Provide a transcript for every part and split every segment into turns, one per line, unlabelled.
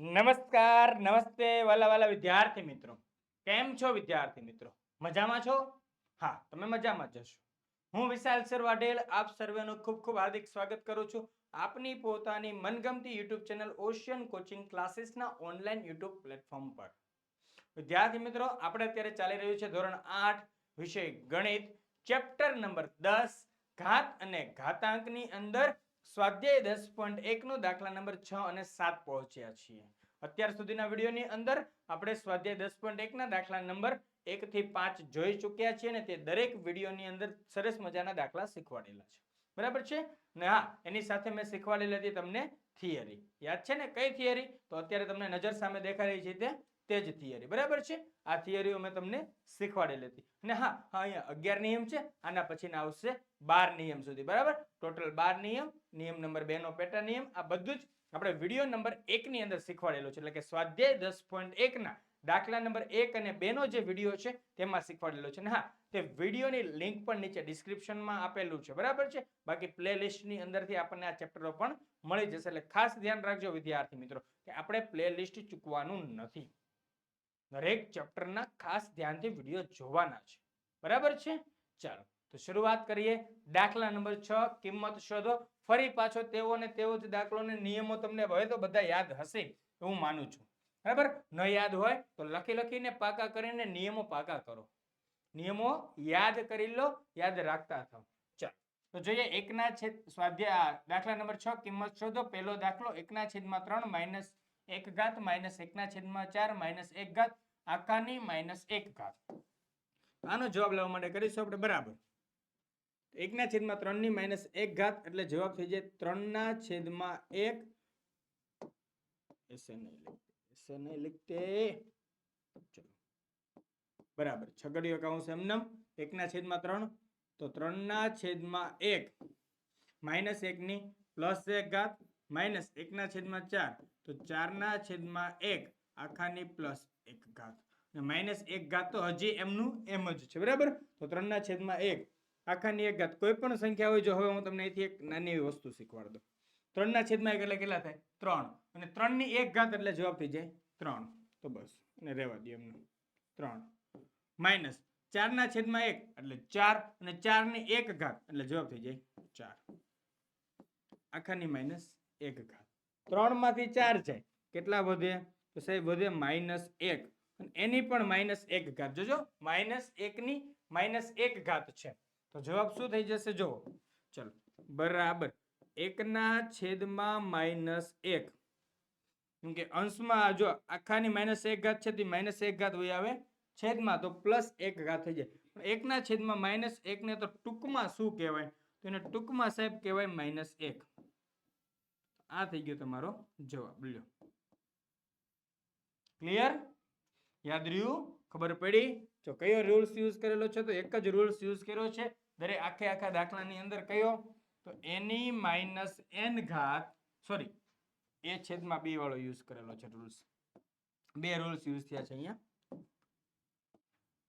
નમસ્કાર, નમસ્તે, વાલા વાલા વિદ્યાર્થી મિત્રો. કેમ છો વિદ્યાર્થી મિત્રો? મજામાં છો? હા, તમે મજામાં જ જશો હું વિશાલ સર વાઢેલ આપ સર્વેનું ખૂબ ખૂબ હાર્દિક સ્વાગત કરું છું આપની પોતાની મનગમતી યુટ્યુબ ચેનલ ઓશિયન કોચિંગ ક્લાસીસના ઓનલાઈન યુટ્યુબ પ્લેટફોર્મ પર. વિદ્યાર્થી મિત્રો, આપણે અત્યારે ચાલી રહ્યું છે ધોરણ આઠ, વિષય ગણિત, ચેપ્ટર નંબર દસ, ઘાત અને ઘાતાંકની અંદર સ્વાધ્યાય દસ પોઈન્ટ એકનો દાખલા નંબર છ અને સાત પહોંચ્યા છીએ. અત્યાર સુધીના વિડીયોની અંદર આપણે સ્વાધ્યાય દસ પોઈન્ટ એકના દાખલા નંબર એકથી પાંચ જોઈ ચૂક્યા છીએ અને તે દરેક વિડીયોની અંદર સરસ મજાના દાખલા શીખવાડેલા છે. બરાબર છે? ને હા, એની સાથે મેં શીખવાડેલી હતી તમને થિયરી યાદ છે ને કઈ થિયરી તો અત્યારે તમને નજર સામે દેખાઈ રહી છે તે તે જ થિયરી બરાબર છે? આ થિયરીઓ મેં તમને શીખવાડેલી હતી. અને હા હા, અહીંયા અગિયાર નિયમ છે, આના પછીના આવશે બાર નિયમ સુધી. બરાબર? ટોટલ બાર નિયમ નિયમ નંબર બે નો પેટા નિયમ, આ બધું જ આપણે વીડિયો નંબર એકની અંદર શીખવાડેલો છે, એટલે કે સ્વાધ્યાય દસ પોઈન્ટ એકના દાખલા નંબર એક અને બેનો જે વીડિયો છે, તેમાં શીખવાડેલો છે. હા, તે વિડીયોની લિંક પણ નીચે ડિસ્ક્રિપ્શનમાં આપેલું છે, બરાબર છે? બાકી પ્લેલિસ્ટની અંદરથી આપણને આ ચેપ્ટરો પણ મળી જશે, એટલે ખાસ ધ્યાન રાખજો વિદ્યાર્થી મિત્રો, કે આપણે પ્લે લિસ્ટ ચૂકવાનું નથી. દરેક ચેપ્ટરના ખાસ ધ્યાનથી વીડિયો જોવાના છે, બરાબર છે? ચાલો, તો શરૂઆત કરીએ. દાખલા નંબર છ, કિંમત શોધો. ફરી પાછો તેવો ને તેવો જ દાખલો ને નિયમો તમને હવે તો બધા યાદ હશે એવું માનું છું. બરાબર? ન યાદ હોય તો લખી લખીને પાકા કરીને નિયમો પાકા કરો. નિયમો યાદ કરી લો, યાદ રાખતા થાવ. તો જોઈએ એકના છેદ સ્વાધ્યાય દાખલા નંબર છ, કિંમત શોધો. પહેલો દાખલો એકના છેદમાં ત્રણ માઇનસ એક ઘાત, માઇનસ એકના છેદમાં ચાર, માઇનસ એક ઘાત, આખાની માઇનસ એક ઘાત. આનો જવાબ લેવા માટે કરીશું આપણે. બરાબર. એકના છેદમાં ત્રણની માઇનસ એક ઘાત એટલે જવાબ થઈ જાય ત્રણના છેદમાં એક. એસે નહીં લખતે, એસે નહીં લખતે. ચલો. બરાબર, છગડીયો કૌંસ એમનેમ. એકના છેદમાં ત્રણ, તો ત્રણના છેદમાં એક. માઇનસ એકની પ્લસ એક ઘાત, માઇનસ એકના છેદમાં ચાર, તો ચારના છેદમાં એક, આખાની પ્લસ એક ઘાત. માઇનસ એક ઘાત તો હજી એમનું એમ જ છે, બરાબર? તો ત્રણના છેદમાં એક આખાની એક ઘાત. કોઈ પણ સંખ્યા હોય જો હવે હું તમને અહીંથી એક નાની એવી વસ્તુ શીખવાડ દઉં. ત્રણના છેદમાં એક એટલે કેટલા થાય? ત્રણ. અને ત્રણની એક ઘાત એટલે જવાબ થઈ જાય ત્રણ. તો બસ. અને રહેવા દો એમનું. ત્રણ. માઇનસ ચારના છેદમાં એક એટલે ચાર અને ચારની એક ઘાત એટલે જવાબ થઈ જાય ચાર. આખાની માઇનસ એક ઘાત. ત્રણમાંથી ચાર જાય. કેટલા વધે? તો સાહેબ વધે માઇનસ એક. એની પણ માઇનસ એક ઘાત. જોજો, માઇનસ એકની માઇનસ એક ઘાત છે. તો જવાબ શું થઈ જશે? જો ચલો. બરાબર. એકના છેદમાં માઇનસ એક. કેમ કે અંશમાં જો આખાની માઇનસ એક ઘાત છે, તે માઇનસ એક ઘાત હોય આવે છેદમાં. તો પ્લસ એક ઘાત થઈ જાય. એકના છેદમાં માઇનસ એકને તો ટૂંકમાં શું કહેવાય? તો એને ટૂંકમાં સાહેબ કહેવાય માઇનસ એક. આ થઈ ગયો તમારો જવાબ. લ્યો. ક્લિયર? યાદ રહ્યું? ખબર પડી? જો કયો રૂલ્સ યુઝ કરેલો છે, તો એક જ રૂલ્સ યુઝ કર્યો છે. દરેક આખે આખા દાખલાની અંદર કયો? તો એની માઇનસ એન ઘાત સોરી એ છેદમાં બી વાળો યુઝ કરેલો છે રૂલ્સ બે રૂલ્સ યુઝ થયા છે અહીંયા.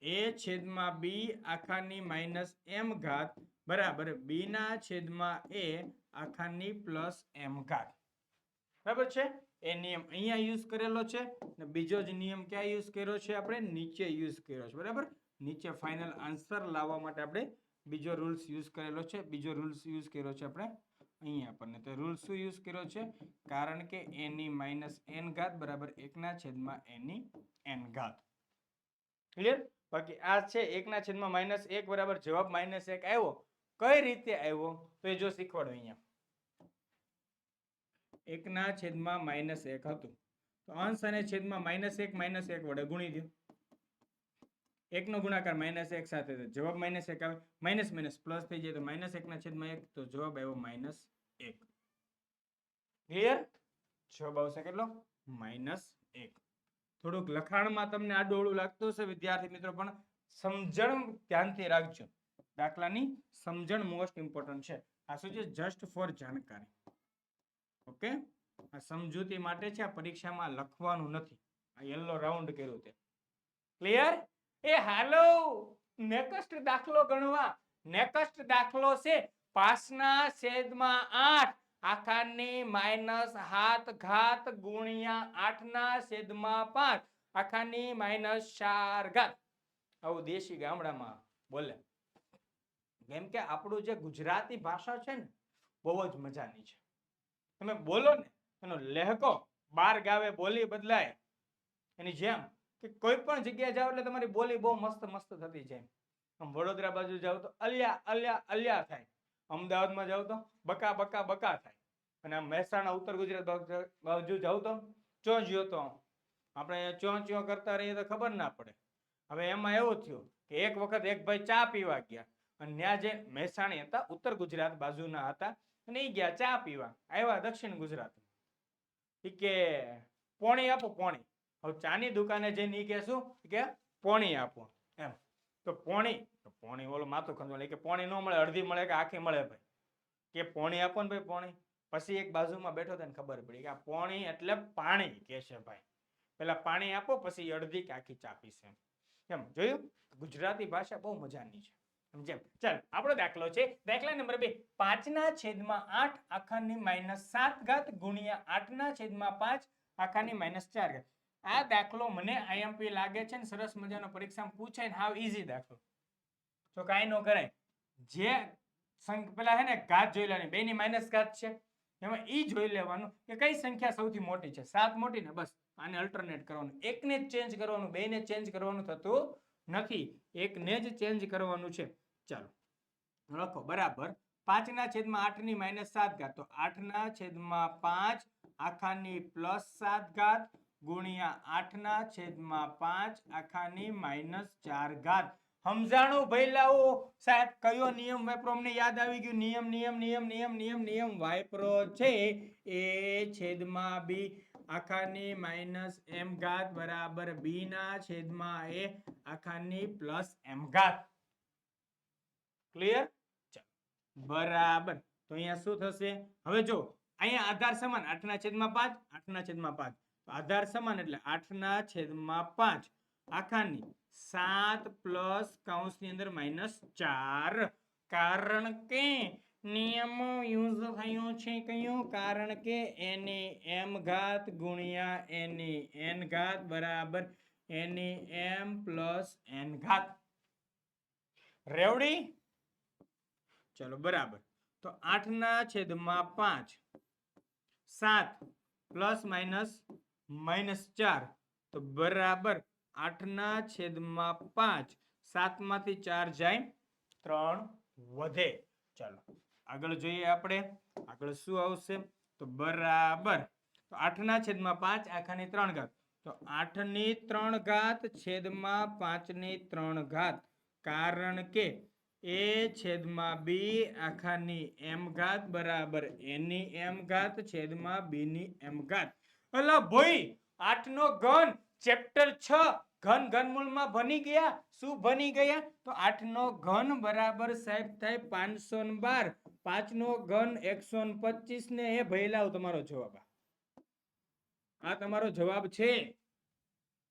એ છેદમાં બી આખાની માઇનસ એમ ઘાત, બરાબર બી ના છેદમાં એ આખાની પ્લસ એમ ઘાત. બરાબર છે? એ નિયમ અહીંયા યુઝ કરેલો છે ને બીજો જ નિયમ ક્યાં યુઝ કર્યો છે આપણે? નીચે યુઝ કર્યો છે, બરાબર? નીચે ફાઇનલ આન્સર લાવવા માટે આપણે બીજો રૂલ્સ યુઝ કરેલો છે, બીજો રૂલ્સ યુઝ કર્યો છે આપણે અહીંયા આપણને. તો રૂલ શું યુઝ કર્યો છે? કારણ કે એની માઇનસ એન ઘાત બરાબર એકના છેદમાં એની એન ઘાત. ક્લિયર બાકી આ છે એકના છેદમાં માઇનસ એક બરાબર જવાબ માઇનસ એક આવ્યો. કઈ રીતે આવ્યો? તો એ જો શીખવાડો અહીંયા. એકના છેદમાં માઇનસ એક હતું. તો અંશ અને છેદમાં માઇનસ એક માઇનસ એક વડે ગુણી દો. એકનો ગુણાકાર માઇનસ એક સાથે જવાબ માઇનસ એક આવે. માઇનસ માઇનસ પ્લસ થઈ જાય તો માઇનસ એકના છેદમાં એક, તો જવાબ આવ્યો માઇનસ એક. ક્લિયર જવાબ આવશે કેટલો? માઇનસ એક. થોડુંક લખાણમાં તમને આડોળું લાગતું હશે, વિદ્યાર્થી મિત્રો, પણ સમજણ ધ્યાનથી રાખજો. દાખલાની સમજણ મોસ્ટ ઇમ્પોર્ટન્ટ છે. આ શું છે? જસ્ટ ફોર જાણકારી. ઓકે આ સમજૂતી માટે છે, આ પરીક્ષામાં લખવાનું નથી. આ યલો રાઉન્ડ કર્યું તે. ક્લિયર એ હાલો, નેક્સ્ટ દાખલો ગણવા. નેક્સ્ટ દાખલો છે પાસના છેદમાં આઠ. આખાની માઇનસ હાથ ઘાત ગુણ્યા આઠના છેદમાં પાંચ. આખાની માઇનસ ચાર ઘાત. આવું દેશી ગામડામાં બોલે. કેમ કે આપણું જે ગુજરાતી ભાષા છે ને, બહુ જ મજાની છે. તમે બોલો ને, એનો લહેકો બાર ગાવે બોલી બદલાય. એની જેમ કે કોઈ પણ જગ્યાએ જાઓ એટલે તમારી બોલી બહુ મસ્ત મસ્ત થતી જાય. આમ વડોદરા બાજુ જાઓ તો અલ્યા અલ્યા અલ્યા થાય. અમદાવાદમાં જાઓ તો બકા બકા બકા થાય. અને આમ મહેસાણા, ઉત્તર ગુજરાત બાજુ- જાઓ તો ચો જ્યો તો આપણે ચો ચો કરતા રહીએ તો ખબર ના પડે. હવે એમાં એવું થયું કે એક વખત એક ભાઈ ચા પીવા ગયા. અને ત્યાં જે મહેસાણી હતા, ઉત્તર ગુજરાત બાજુના હતા, અને એ ગયા ચા પીવા. આવ્યા દક્ષિણ ગુજરાત ઈ કે, પોણી આપો પોણી. હવે ચાની દુકાને જઈને એ કહેશું કે પોણી આપો, એમ. તો પોણી પોણી, ઓલો માથું ખંજવાળ કે પોણી ન મળે, અડધી મળે કે આખી મળે ભાઈ? કે પોણી આપો ને ભાઈ પોણી? પછી એક બાજુમાં બેઠો તેને ખબર પડી કે આ પોણી એટલે પાણી, કે છે ભાઈ? પેલા પાણી આપો, પછી અડધી કે આખી ચાપી છે એમ, જોયું? ગુજરાતી ભાષા બહુ મજાની છે. સમજ્યા? ચાલ, આપણો દાખલો છે. દાખલા નંબર બે. પાંચના છેદમાં આઠ આખાની માઇનસ સાત ઘાત ગુણ્યા આઠના છેદમાં પાંચ આખાની માઇનસ ચાર ઘાત. આ દાખલો મને આઈએમપી લાગે છે ને સરસ મજાનો પરીક્ષામાં પૂછાય ને હાવ ઈઝી દાખલો. તો કાંઈ ન કરાય જે પેલા હે ને ઘાત જોઈ લેવાની. બેની માઇનસ ઘાત છે. એમાં ઈ જોઈ લેવાનું કે કઈ સંખ્યા સૌથી મોટી છે. સાત મોટી ને બસ. આને અલ્ટરનેટ કરવાનું. એકને જ ચેન્જ કરવાનું, બેને ચેન્જ કરવાનું થતું નથી. એકને જ ચેન્જ કરવાનું છે. ચાલો. લખો. બરાબર. પાંચના છેદમાં આઠની માઇનસ સાત ઘાત. તો આઠના છેદમાં પાંચ આખાની પ્લસ સાત ઘાત. ગુણ્યા આઠના છેદમાં પાંચ આખાની માઇનસ ચાર ઘાત. સમજાણું ભઈલાઓ? સાહેબ, કયો નિયમ વાપરો? અમને યાદ આવી ગયું. નિયમ નિયમ નિયમ નિયમ નિયમ નિયમ વાપરો છે. એ છેદમાં બી આખાની માઇનસ એમ ઘાત બરાબર બી ના છેદમાં એ આખાની પ્લસ એમ ઘાત. ક્લિયર? બરાબર. તો અહીંયા શું થશે? હવે જો, અહીંયા આધાર સમાન. આઠના છેદમાં પાંચ, આઠના છેદમાં પાંચ. આધાર સમાન એટલે આઠના છેદમાં પાંચ. આખાની સાત પ્લસ કૌંસની અંદર માઇનસ ચાર. કારણ કે નિયમ યુઝ થયો છે કયો? કારણ કે એની એમ ઘાત ગુણ્યા એની એન ઘાત બરાબર એની એમ પ્લસ એન ઘાત. રેવડી? ચલો, બરાબર. તો આઠના છેદમાં પાંચ. સાત પ્લસ માઇનસ માઇનસ ચાર. તો બરાબર આઠના છેદમાં પાંચ. સાતમાંથી ચાર જાય ત્રણ વધે. ચાલો, આગળ જોઈએ આપણે. આગળ શું આવશે? તો બરાબર. તો આઠના છેદમાં પાંચ, આખાની ત્રણ ઘાત. તો આઠની ત્રણ ઘાત છેદમાં પાંચની ત્રણ ઘાત. કારણ કે એ છેદમાં બી આખાની એમ ઘાત બરાબર. એની એમ ઘાત છેદમાં બીની એમ ઘાત. અલા ભાઈ, આઠનો ઘન ચેપ્ટર છ, ઘન ઘનમૂળમાં બની ગયા. શું બની ગયા? તો આઠનો ઘન બરાબર સાહેબ થાય પાંચસો ને બાર. પાંચનો ઘન એકસો ને પચીસ ને એ ભયલાવ તમારો જવાબ આ. તમારો જવાબ છે.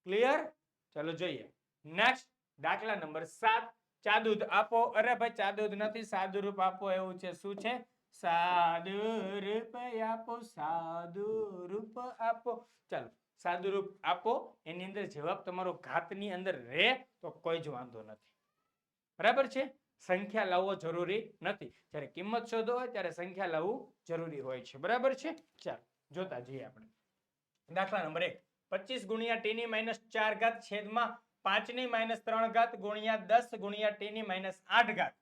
ક્લિયર ચલો જોઈએ. નેક્સ્ટ દાખલા નંબર સાત. ચાદુદ આપો. અરે ભાઈ, ચાદુદ નથી, સાદુરૂપ આપો એવું છે. શું છે? સાદુરૂપ આપો સાદુરૂપ આપો. ચાલો, સાદુરૂપ આપો, એની અંદર જવાબ તમારો ઘાતની અંદર રહે તો કોઈ જ વાંધો નથી. બરાબર છે? સંખ્યા લાવવો જરૂરી નથી. જ્યારે કિંમત શોધો હોય ત્યારે સંખ્યા લાવવું જરૂરી હોય છે. બરાબર છે? ચાલો, જોતા જઈએ આપણે. દાખલા નંબર એક. પચીસ ગુણ્યા ટી ની માઇનસ ચાર ઘાત છેદમાં પાંચની માઇનસ ત્રણ ઘાત ગુણ્યા દસ ગુણ્યા ટી ની માઇનસ આઠ ઘાત.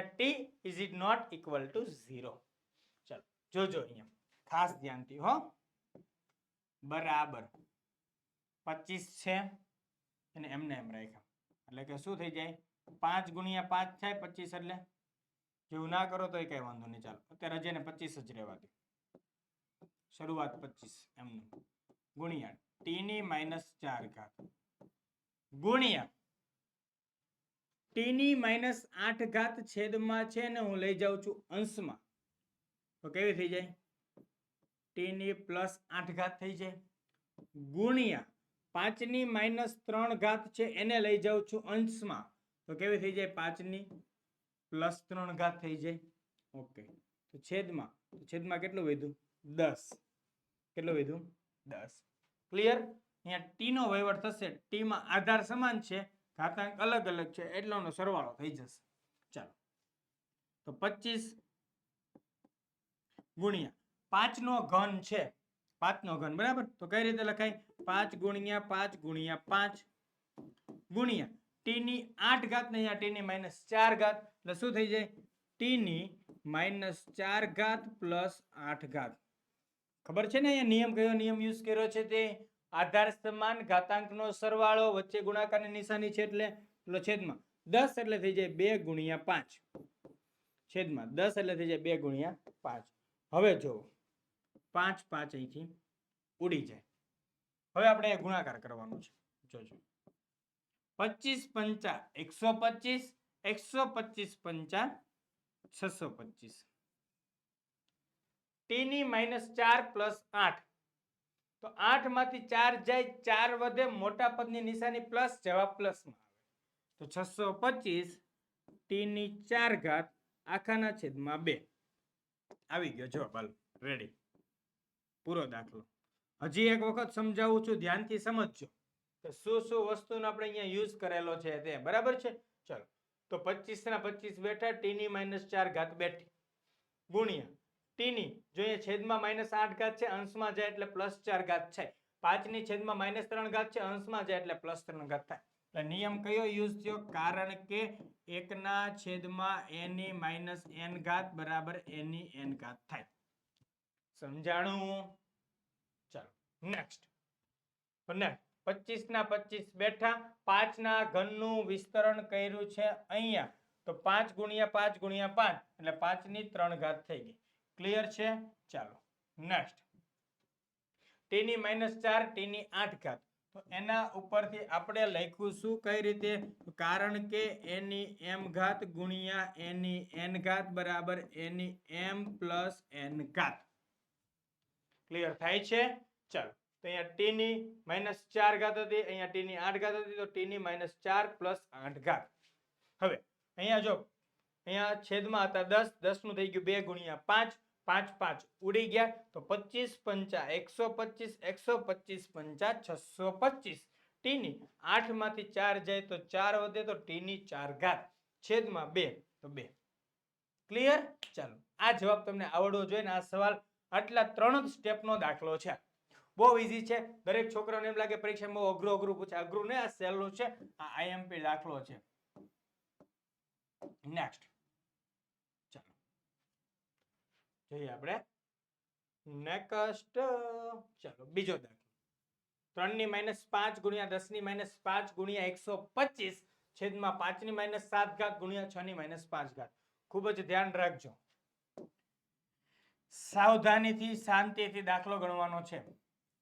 T is it not equal to zero ચાલો, જોજો અહીંયા. ખાસ ધ્યાનથી, હો. બરાબર. પચીસ છે. અને એમને એમ રાખ્યા. એટલે કે શું થઈ જાય? પાંચ ગુણ્યા પાંચ થાય પચીસ એટલે? જેવું ના કરો તો કઈ વાંધો નહીં. ચાલો, અત્યારે રજાને પચીસ જ રહેવા દે. શરૂઆત પચીસ, એમનું. ગુણ્યા ટીની માઇનસ ચાર ઘાત. ગુણ્યા ટી ની માઇનસ આઠ ઘાત છેદમાં છે ને હું લઈ જાઉં છું અંશમાં. તો કેવી થઈ જાય? ટીની પ્લસ આઠ ઘાત થઈ જાય. ગુણ્યા પાંચની માઇનસ ત્રણ ઘાત છે એને લઈ જાઉં છું અંશમાં. તો કેવી થઈ જાય? પાંચની પ્લસ ત્રણ ઘાત થઈ જાય. ઓકે. તો છેદમાં તો છેદમાં કેટલું વધ્યું? દસ. કેટલું વધ્યું? દસ. ક્લિયર? અહીંયા ટીનો વહીવટ થશે. ટીમાં આધાર સમાન છે. ઘાતાંક અલગ અલગ છે, એટલાનો સરવાળો થઈ જશે. ચાલો. તો પચીસ ગુણ્યા પાંચ નો ઘન છે પાંચ નો ઘન, બરાબર? તો કઈ રીતે લખાય? પાંચ ગુણ્યા પાંચ ગુણ્યા પાંચ ગુણ્યા ટી ની આઠ ઘાત ને અહીંયા ટી ની માઇનસ ચાર ઘાત. એટલે શું થઈ જાય? ટી ની માઇનસ ચાર ઘાત પ્લસ આઠ ઘાત. ખબર છે ને અહીંયા નિયમ કયો નિયમ યુઝ કર્યો છે તે? આધાર સમાન ઘાતાંકનો સરવાળો વચ્ચે ગુણાકારની નિશાની છે એટલે પેલો છેદમાં દસ એટલે થઈ જાય બે ગુણ્યા પાંચ. છેદમાં દસ એટલે થઈ જાય બે ગુણ્યા પાંચ. હવે જો પાંચ પાંચ અહીંથી ઉડી જાય. હવે આપણે ગુણાકાર કરવાનો છે. જોજો. પચીસ પંચા એકસો પચીસ એકસો પચીસ પંચા છસો પચીસ. ટીની માઇનસ ચાર પ્લસ આઠ. તો આઠમાંથી ચાર જાય, ચાર વધે, મોટા પદની નિશાની પ્લસ, જવાબ પ્લસમાં આવે. તો છસો પચીસ ટીની ચાર ઘાત આખાના છેદમાં બે. આવી ગયો. જવાબ હાલો રેડી પૂરો દાખલો. હજી એક વખત સમજાવું છું. ધ્યાનથી સમજજો. કે શું શું વસ્તુનો આપણે અહીંયા યુઝ કરેલો છે તે. બરાબર છે? ચલો. તો પચીસ ના પચીસ બેઠા, ટીની માઇનસ ચાર ઘાત બેઠી. ગુણ્યા. ટીની, જો અહીંયા છેદમાં માઇનસ આઠ ઘાત છે, અંશમાં જાય એટલે પ્લસ ચાર ઘાત છે પાંચની છેદમાં માઇનસ ત્રણ ઘાત છે, અંશમાં જાય એટલે પ્લસ ત્રણ ઘાત થાય. નિયમ કયો યુઝ થયો? કારણ કે એકના છેદમાં એની માઇનસ એન ઘાત બરાબર એની એન ઘાત થાય. સમજાણું? ચાલો નેક્સ્ટ પચીસ ના પચીસ બેઠા પાંચ ના ઘનનું વિસ્તરણ કર્યું છે અહીંયા. તો પાંચ ગુણ્યા પાંચ ગુણ્યા પાંચ, એટલે પાંચની ત્રણ ઘાત થઈ ગઈ. ક્લિયર છે? ચાલો નેક્સ્ટ ટીની માઇનસ ચાર ટીની આઠ ઘાત. તો એના ઉપરથી આપણે લખ્યું શું, કઈ રીતે? કારણ કે એની એમ ઘાત ગુણ્યા એની એન ઘાત બરાબર એની એમ પ્લસ એન ઘાત. ક્લિયર થાય છે? ચાલો, તો અહીંયા ટીની માઇનસ ચાર ઘાત હતી, અહીંયા ટીની આઠ ઘાત હતી, તો ટીની માઇનસ ચાર પ્લસ આઠ ઘાત. હવે, અહીંયા જો, અહીંયા છેદમાં હતા દસ, દસનું થઈ ગયું બે ગુણ્યા પાંચ પાંચ પાંચ ઉડી ગયા તો પચીસ પંચા એકસો પચીસ એકસો પચીસ પંચા છસો પચીસ. ટીની આઠમાંથી ચાર જાય તો ચાર વધે તો ટીની ચાર ઘાત. છેદમાં બે તો બે. ક્લિયર ચાલો. આ જવાબ તમને આવડવો જોઈએ ને આ સવાલ આટલા ત્રણ જ સ્ટેપનો દાખલો છે. બહુ ઈઝી છે. દરેક છોકરાને એમ લાગે પરીક્ષામાં બહુ અઘરું અઘરું પૂછે. અઘરું ને આ સહેલું છે. આ આઈએમપી દાખલો છે. નેક્સ્ટ ચાલો જોઈએ આપણે. નેક્સ્ટ ચલો બીજો દાખલો. ત્રણની માઇનસ પાંચ ગુણ્યા દસની માઇનસ પાંચ ગુણ્યા એકસો પચીસ છેદમાં પાંચની માઇનસ સાત ઘાત ગુણ્યા છ ની માઇનસ પાંચ ઘાત. ખૂબ જ ધ્યાન રાખજો. સાવધાનીથી, શાંતિથી દાખલો ગણવાનો છે.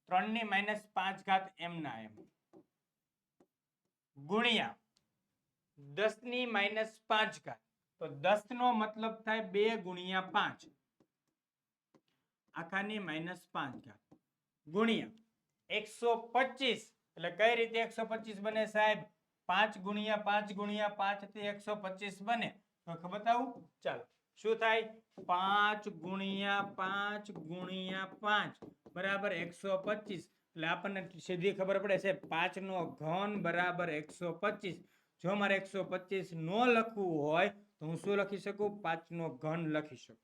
ત્રણની માઇનસ પાંચ ઘાત એમ ના એમ. ગુણ્યા દસની માઇનસ પાંચ ઘાત. તો દસ નો મતલબ થાય બે ગુણ્યા પાંચ. આખાની માઇનસ પાંચ ઘાત. ગુણ્યા એકસો પચીસ. એટલે કઈ રીતે એકસો પચીસ બને સાહેબ? પાંચ ગુણ્યા પાંચ ગુણ્યા પાંચથી એકસો પચીસ બને. તો બતાવું ચાલો. શું થાય? પાંચ ગુણ્યા પાંચ ગુણ્યા પાંચ. બરાબર એકસો પચીસ. એટલે આપણને સીધી ખબર પડે છે પાંચ નો ઘન બરાબર એકસો પચીસ. જો મારે એકસો પચીસ નો લખવું હોય તો હું શું લખી શકું? પાંચ નો ઘન લખી શકું.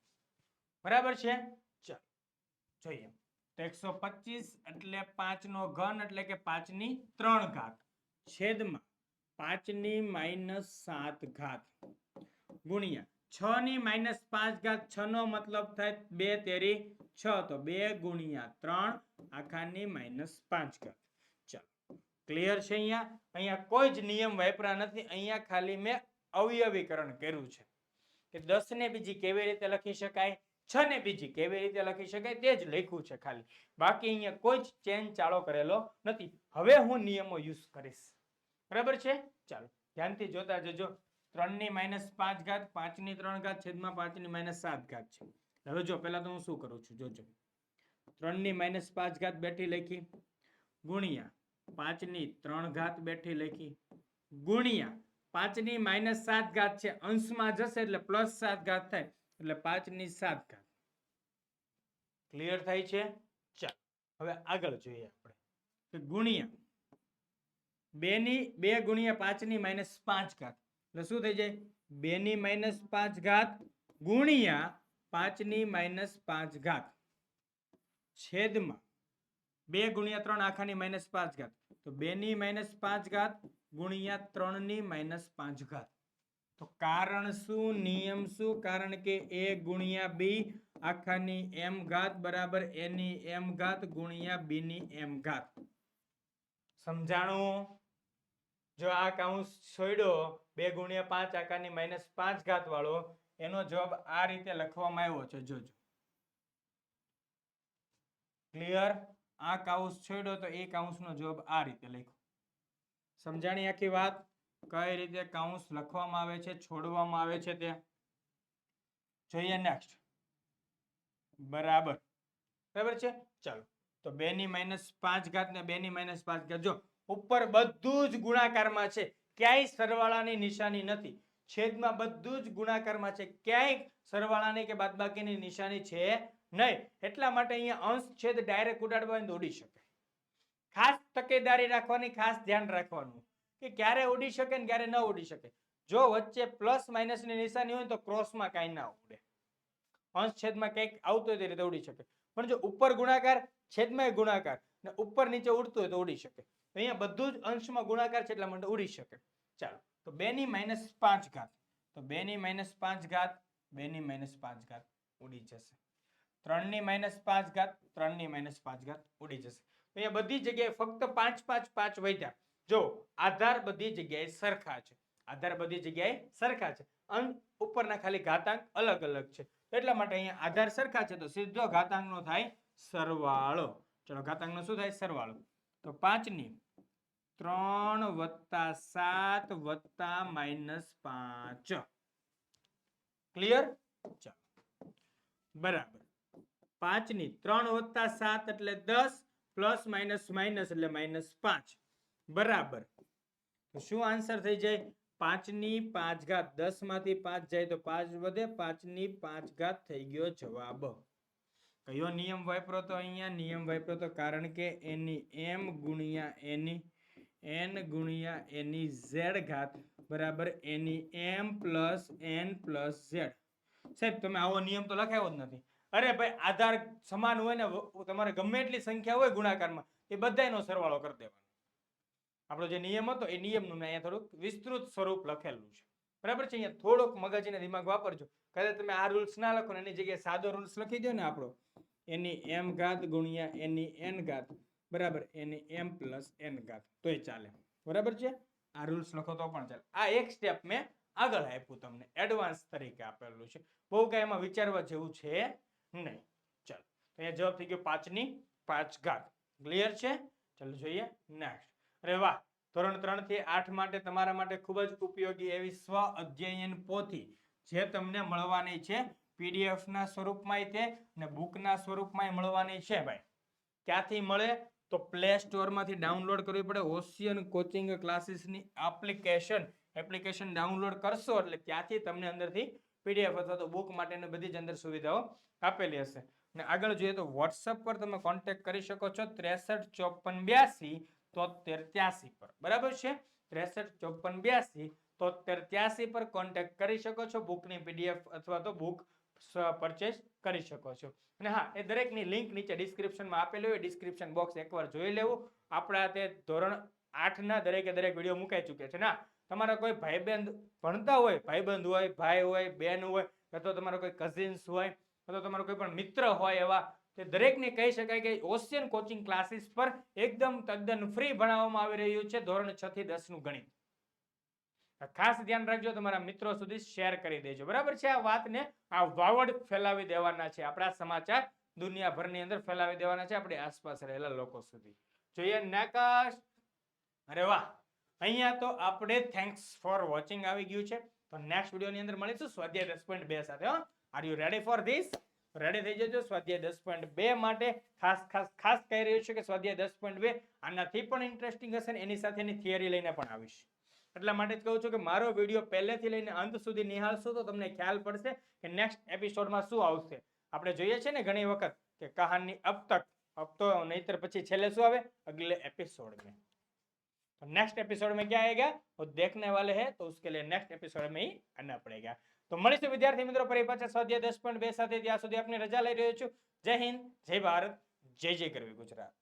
બરાબર છે? ચાલો. જોઈએ. તો એકસો પચીસ એટલે પાંચ નો ઘન એટલે કે પાંચની ત્રણ ઘાત. છેદમાં પાંચની માઇનસ સાત ઘાત. ગુણ્યા છ ની માઇનસ પાંચ ઘાત છ નો મતલબ થાય બે તેરી છ. તો બે ગુણ્યા ત્રણ આખાની માઇનસ પાંચ ઘાત. ચાલો, ક્લિયર છે અહીંયા? અહીંયા કોઈ જ નિયમ વાપરા નથી. અહીંયા ખાલી મેં અવયવીકરણ કર્યું છે. કે દસ ને બીજી કેવી રીતે લખી શકાય? છ ને બીજી કેવી રીતે લખી શકાય તે જ લખ્યું છે ખાલી. બાકી અહીંયા કોઈ જ ચેન્જ ચાળો કરેલો નથી. હવે હું નિયમો યુઝ કરીશ. બરાબર છે? ચાલો, ધ્યાનથી જોતા જજો. ત્રણની માઇનસ પાંચ ઘાત પાંચની ત્રણ ઘાત, છેદમાં પાંચની માઇનસ સાત ઘાત છે. હવે જો, પહેલા તો હું શું કરું છું? જોજો. ત્રણની માઇનસ પાંચ ઘાત બેઠી લખી. ગુણ્યા પાંચની ત્રણ ઘાત બેઠી લખી. ગુણ્યા પાંચની માઇનસ સાત ઘાત છે. અંશમાં જશે એટલે પ્લસ સાત ઘાત થાય. એટલે પાંચની સાત ઘાત. ક્લિયર થાય છે? ચાલ, હવે આગળ જોઈએ આપણે. કે ગુણ્યા બે ની બે ગુણ્યા પાંચની માઇનસ પાંચ ઘાત. એટલે શું થઈ જાય? બે ની માઇનસ પાંચ ઘાત ગુણ્યા પાંચની માઇનસ પાંચ ઘાત. છેદમાં બે ગુણ્યા ત્રણ આખાની માઇનસ પાંચ ઘાત. તો બે ની માઇનસ પાંચ ઘાત ગુણ્યા ત્રણની માઇનસ પાંચ ઘાત. તો કારણ શું, નિયમ શું? કારણ કે એ ગુણ્યા બી આખાની એમ ઘાત બરાબર એની એમ ઘાત ગુણ્યા બી ની એમ ઘાત. સમજાણું? જો આ કાઉન્સ છોડ્યો, બે ગુણ્યા પાંચ આકારની માઇનસ પાંચ ઘાત વાળો એનો જવાબ આ રીતે લખવામાં આવ્યો છે, જોજો. ક્લિયર? આ કાઉસ છોડ્યો તો એ કાઉન્સનો જવાબ આ રીતે લખ્યો. સમજાણી આખી વાત? કઈ રીતે કાઉન્સ લખવામાં આવે છે, છોડવામાં આવે છે તે? જોઈએ નેક્સ્ટ બરાબર. બરાબર છે? ચાલો. તો બે ની માઇનસ પાંચ ઘાત ને બે ની માઇનસ પાંચ ઘાત. જો, ઉપર બધું જ ગુણાકારમાં છે. ક્યાંય સરવાળાની નિશાની નથી. છેદમાં બધું જ ગુણાકારમાં છે. ક્યાંય સરવાળાની કે બાદબાકીની નિશાની છે નહીં. એટલા માટે અહીંયા અંશ છેદ ડાયરેક્ટ ઉડાડવા ઉડી શકે. ખાસ તકેદારી રાખવાની, ખાસ ધ્યાન રાખવાનું. કે ક્યારે ઉડી શકે ને ક્યારે ન ઉડી શકે. જો વચ્ચે પ્લસ માઇનસની નિશાની હોય તો ક્રોસમાં કાંઈ ના ઉડે. અંશ છેદમાં કંઈક આવતું હોય તે રીતે ઉડી શકે. પણ જો ઉપર ગુણાકાર, છેદમાં ગુણાકાર ને ઉપર નીચે ઉડતું હોય તો ઉડી શકે. અહીંયા બધું જ અંશમાં ગુણાકાર છે એટલા માટે ઉડી શકે. ચાલો, તો બે ની માઇનસ પાંચ ઘાત. તો બે ની માઇનસ પાંચ ઘાત બે ની માઇનસ પાંચ ઘાત ઉડી જશે. ત્રણની માઇનસ પાંચ ઘાત ત્રણની માઇનસ પાંચ ઘાત ઉડી જશે. અહીંયા બધી જગ્યાએ ફક્ત પાંચ પાંચ પાંચ વધ્યા. જો, આધાર બધી જગ્યાએ સરખા છે. આધાર બધી જગ્યાએ સરખા છે. અંક ઉપરના ખાલી ઘાતાંક અલગ અલગ છે. એટલા માટે અહીંયા આધાર સરખા છે તો સીધો ઘાતાંકનો થાય સરવાળો. ચલો, ઘાતાંકનો શું થાય? સરવાળો. તો પાંચની ત્રણ વત્તા સાત વત્તા માઇનસ પાંચ. ક્લિયર? ચાલો. બરાબર. પાંચની ત્રણ વત્તા સાત એટલે દસ, પ્લસ માઇનસ માઇનસ એટલે માઇનસ પાંચ. બરાબર. શું આન્સર થઈ જાય? પાંચની પાંચ ઘાત દસમાંથી પાંચ જાય તો પાંચ વધે, પાંચની પાંચ ઘાત થઈ ગયો જવાબ. કયો નિયમ વાપરો તો અહીંયા? નિયમ વાપરો તો કારણ કે એની એમ ગુણ્યા એની, એન ગુણ્યા એની ઝેડ ઘાત. બરાબર? એની M plus N plus Z. સાહેબ, તમે આવો નિયમ તો લખાયો જ નથી. અરે ભાઈ, આધાર સમાન હોય ને, તમારે ગમે એટલી સંખ્યા હોય ગુણાકારમાં એ બધાયનો સરવાળો કરી દેવાનો. આપણો જે નિયમ હતો એ નિયમનું મેં અહીંયા થોડુંક વિસ્તૃત સ્વરૂપ લખેલું છે. બરાબર છે? અહીંયા થોડોક મગજને દિમાગ વાપરજો. કદાચ તમે આ રૂલ્સ ના લખો ને એની જગ્યાએ સાદો રૂલ્સ લખી દો ને આપણો. એની એમ ઘાત ગુણ્યા એની એન ઘાત. બરાબર? એની એમ પ્લસ એન ઘાત. તોય ચાલે. બરાબર છે? આ રૂલ્સ લખો તો પણ ચાલે. આ એક સ્ટેપ મેં આગળ આપ્યું તમને. એડવાન્સ તરીકે આપેલું છે. બહુ કાંઈ એમાં વિચારવા જેવું છે નહીં. ચાલો. તો અહીંયા જવાબ થઈ ગયો પાંચની પાંચ ઘાત. ક્લિયર છે? ચાલો જોઈએ. નેક્સ્ટ વાહ, ધોરણ ત્રણથી આઠ માટે તમારા માટે ખૂબ જ ઉપયોગી એવી સ્વ અધ્યયન પોથી જે તમને મળવાની છે. પીડીએફ ના સ્વરૂપમાં તે અને બુકના સ્વરૂપમાં મળવાની છે ભાઈ. ક્યાંથી મળે? તો પ્લે સ્ટોરમાંથી ડાઉનલોડ કરવી પડે. ઓશિયન કોચિંગ ક્લાસીસની એપ્લિકેશન એપ્લિકેશન ડાઉનલોડ કરશો એટલે ત્યાંથી તમને અંદરથી પીડીએફ અથવા તો બુક માટેની બધી જ અંદર સુવિધાઓ આપેલી હશે. અને આગળ જોઈએ તો વોટ્સઅપ પર તમે કોન્ટેક્ટ કરી શકો છો. ત્રેસઠ ચોપન બ્યાસી તોતેર ત્યાસી પર. બરાબર છે? ત્રેસઠ, ચોપન, બ્યાસી તોતેર ત્યાસી પર કોન્ટેક્ટ કરી શકો છો બુકની પીડીએફ અથવા તો બુક પરચેસ કરી શકો છો. અને હા, એ દરેકની લિંક નીચે ડિસ્ક્રિપ્શનમાં આપેલી હોય ડિસ્ક્રિપ્શન બોક્સ એકવાર જોઈ લેવું. આપણા તે ધોરણ આઠના દરેકે દરેક વીડિયો મુકાઈ ચૂક્યા છે. ના, તમારા કોઈ ભાઈબંધ ભણતા હોય, ભાઈબંધ હોય, ભાઈ હોય, બેન હોય, અથવા તમારા કોઈ કઝિન્સ હોય, અથવા તમારો કોઈ પણ મિત્ર હોય એવા તે દરેકને કહી શકાય કે ઓશિયન કોચિંગ ક્લાસીસ પર એકદમ તદ્દન ફ્રી ભણાવવામાં આવી રહ્યું છે ધોરણ છ થી દસનું ગણિત. ખાસ ધ્યાન રાખજો તમારા મિત્રો સુધી શેર કરી દેજો. બરાબર છે? આ વાતને આ વાવડ ફેલાવી દેવાના છે. આપણા સમાચાર દુનિયાભરની અંદર ફેલાવી દેવાના છે આપણી આસપાસ રહેલા લોકો સુધી. જોઈએ નાકાશ અરે વાહ! અહીંયા તો આપણે થેન્ક્સ ફોર વોચિંગ આવી ગયું છે. તો નેક્સ્ટ વિડીયોની અંદર મળીશું. સ્વાધ્યાય દસ પોઈન્ટ બે સાથે are you ready for this ready થઈ જજો સ્વાધ્યાય દસ પોઈન્ટ બે માટે ખાસ ખાસ ખાસ કહી રહ્યું છું કે સ્વાધ્યાય દસ પોઈન્ટ બે આનાથી પણ ઇન્ટરેસ્ટિંગ હશે ને એની સાથેની થિયરી લઈને પણ આવીશ એટલા માટે જ કહું છું કે મારો વિડીયો પહેલેથી લઈને અંત સુધી નિહાળશો તો તમને ખ્યાલ પડશે કે નેક્સ્ટ એપિસોડમાં શું આવશે આપણે જોઈએ છે ને ઘણી વખત कि कहानी अब तक अब तो नहीं પછી છેલ્લે શું આવે अगले एपिसोड में तो नेक्स्ट एपिसोड में क्या आएगा वो देखने वाले हैं तो उसके लिए नेक्स्ट एपिसोड में ही आना पड़ेगा તો મળીશું વિદ્યાર્થી મિત્રો ફરી પાછા સ્વાધ્યાય દસ પોઈન્ટ બે સાથે. ત્યાં સુધી આપની રજા લઈ રહ્યો છું. જય હિન્દ, જય ભારત, જય જય કરવી ગુજરાત.